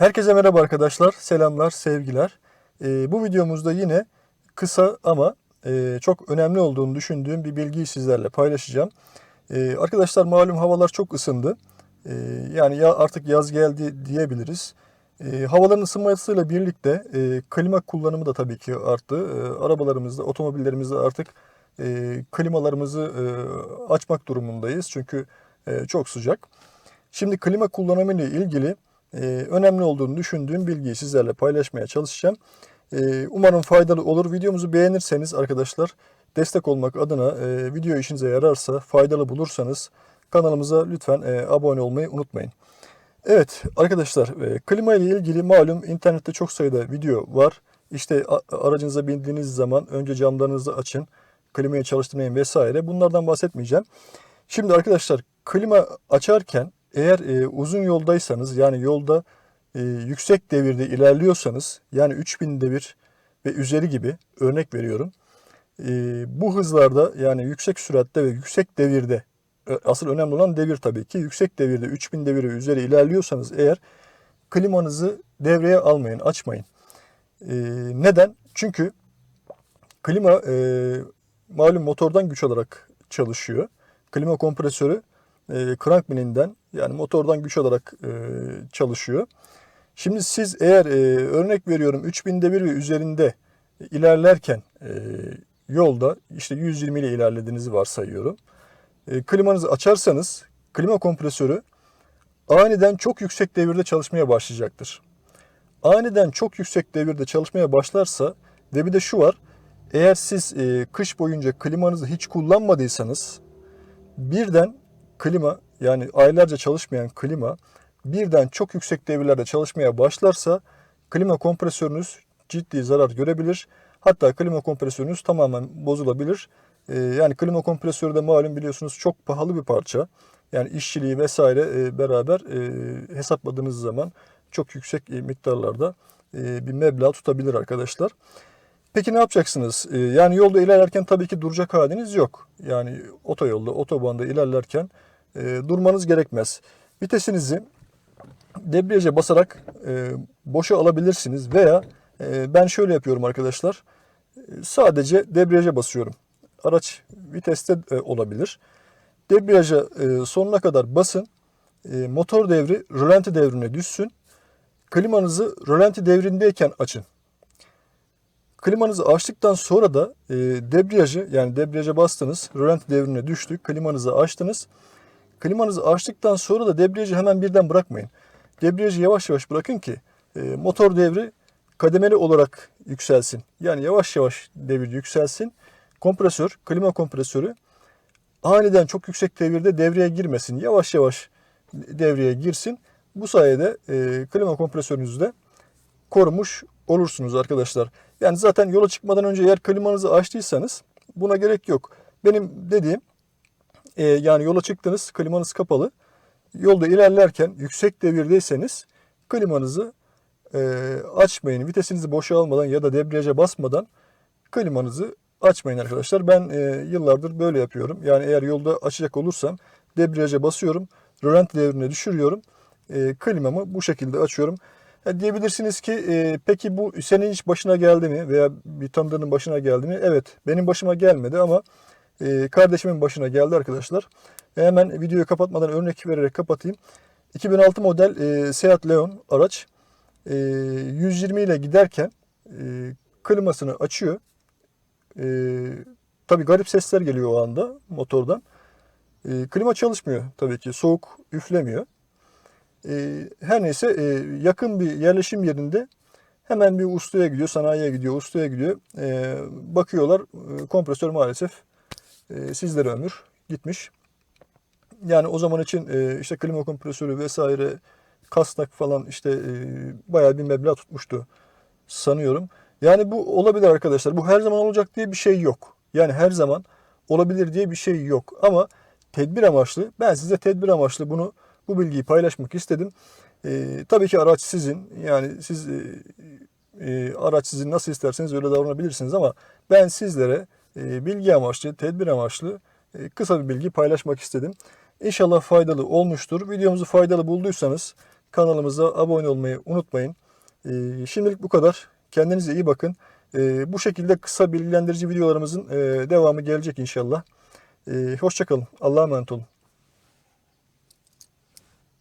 Herkese merhaba arkadaşlar, selamlar, sevgiler. Ee, bu videomuzda yine kısa ama e, çok önemli olduğunu düşündüğüm bir bilgiyi sizlerle paylaşacağım. Ee, arkadaşlar malum havalar çok ısındı. Ee, yani ya artık yaz geldi diyebiliriz. Ee, havaların ısınmasıyla birlikte e, klima kullanımı da tabii ki arttı. Ee, arabalarımızda, otomobillerimizde artık e, klimalarımızı e, açmak durumundayız. Çünkü e, çok sıcak. Şimdi klima kullanımı ile ilgili e, önemli olduğunu düşündüğüm bilgiyi sizlerle paylaşmaya çalışacağım. E, umarım faydalı olur. Videomuzu beğenirseniz arkadaşlar destek olmak adına e, video işinize yararsa, faydalı bulursanız kanalımıza lütfen e, abone olmayı unutmayın. Evet arkadaşlar e, klima ile ilgili malum internette çok sayıda video var. İşte aracınıza bindiğiniz zaman önce camlarınızı açın, klimayı çalıştırmayın vesaire. Bunlardan bahsetmeyeceğim. Şimdi arkadaşlar klima açarken eğer e, uzun yoldaysanız yani yolda e, yüksek devirde ilerliyorsanız yani 3000 devir ve üzeri gibi örnek veriyorum. E, bu hızlarda yani yüksek süratte ve yüksek devirde asıl önemli olan devir tabii ki yüksek devirde 3000 devir ve üzeri ilerliyorsanız eğer klimanızı devreye almayın, açmayın. E, neden? Çünkü klima e, malum motordan güç alarak çalışıyor. Klima kompresörü e, crank mininden yani motordan güç alarak e, çalışıyor. Şimdi siz eğer e, örnek veriyorum 3000 devir ve üzerinde ilerlerken e, yolda işte 120 ile ilerlediğinizi varsayıyorum. E, klimanızı açarsanız klima kompresörü aniden çok yüksek devirde çalışmaya başlayacaktır. Aniden çok yüksek devirde çalışmaya başlarsa ve bir de şu var. Eğer siz e, kış boyunca klimanızı hiç kullanmadıysanız birden klima yani aylarca çalışmayan klima birden çok yüksek devirlerde çalışmaya başlarsa klima kompresörünüz ciddi zarar görebilir. Hatta klima kompresörünüz tamamen bozulabilir. Ee, yani klima kompresörü de malum biliyorsunuz çok pahalı bir parça. Yani işçiliği vesaire e, beraber e, hesapladığınız zaman çok yüksek e, miktarlarda e, bir meblağ tutabilir arkadaşlar. Peki ne yapacaksınız? Ee, Yani yolda ilerlerken tabii ki duracak haliniz yok. Yani otoyolda, otobanda ilerlerken e, durmanız gerekmez. Vitesinizi debriyaja basarak e, boşa alabilirsiniz veya e, ben şöyle yapıyorum arkadaşlar. E, Sadece debriyaja basıyorum. Araç viteste e, olabilir. Debriyaja e, sonuna kadar basın. E, motor devri rölanti devrine düşsün. Klimanızı rölanti devrindeyken açın. Klimanızı açtıktan sonra da e, debriyajı yani debriyaja bastınız, rölanti devrine düştü, klimanızı açtınız. Klimanızı açtıktan sonra da debriyajı hemen birden bırakmayın. Debriyajı yavaş yavaş bırakın ki e, motor devri kademeli olarak yükselsin. Yani yavaş yavaş devir yükselsin. Kompresör, klima kompresörü aniden çok yüksek devirde devreye girmesin. Yavaş yavaş devreye girsin. Bu sayede e, klima kompresörünüzü de korumuş olursunuz arkadaşlar. Yani zaten yola çıkmadan önce eğer klimanızı açtıysanız buna gerek yok. Benim dediğim e, yani yola çıktınız klimanız kapalı. Yolda ilerlerken yüksek devirdeyseniz klimanızı e, açmayın. Vitesinizi boşa almadan ya da debriyaja basmadan klimanızı açmayın arkadaşlar. Ben e, yıllardır böyle yapıyorum. Yani eğer yolda açacak olursam debriyaja basıyorum. Rölanti devrine düşürüyorum. E, klimamı bu şekilde açıyorum. Ha, diyebilirsiniz ki e, peki bu senin hiç başına geldi mi veya bir tanıdığının başına geldi mi? Evet benim başıma gelmedi ama e, kardeşimin başına geldi arkadaşlar. Hemen videoyu kapatmadan örnek vererek kapatayım. 2006 model e, Seat Leon araç e, 120 ile giderken e, klimasını açıyor. E, tabii garip sesler geliyor o anda motordan. E, klima çalışmıyor tabii ki soğuk üflemiyor. E, her neyse e, yakın bir yerleşim yerinde hemen bir ustaya gidiyor, sanayiye gidiyor, ustaya gidiyor. E, bakıyorlar e, kompresör maalesef e, sizlere ömür gitmiş. Yani o zaman için e, işte klima kompresörü vesaire kasnak falan işte e, bayağı bir meblağ tutmuştu sanıyorum. Yani bu olabilir arkadaşlar. Bu her zaman olacak diye bir şey yok. Yani her zaman olabilir diye bir şey yok. Ama tedbir amaçlı ben size tedbir amaçlı bunu bu bilgiyi paylaşmak istedim. E, tabii ki araç sizin. Yani siz e, e, araç sizin nasıl isterseniz öyle davranabilirsiniz ama ben sizlere bilgi amaçlı, tedbir amaçlı e, kısa bir bilgi paylaşmak istedim. İnşallah faydalı olmuştur. Videomuzu faydalı bulduysanız Kanalımıza abone olmayı unutmayın. E, şimdilik bu kadar. Kendinize iyi bakın. E, bu şekilde kısa bilgilendirici videolarımızın e, devamı gelecek inşallah. E, hoşçakalın. Allah'a emanet olun.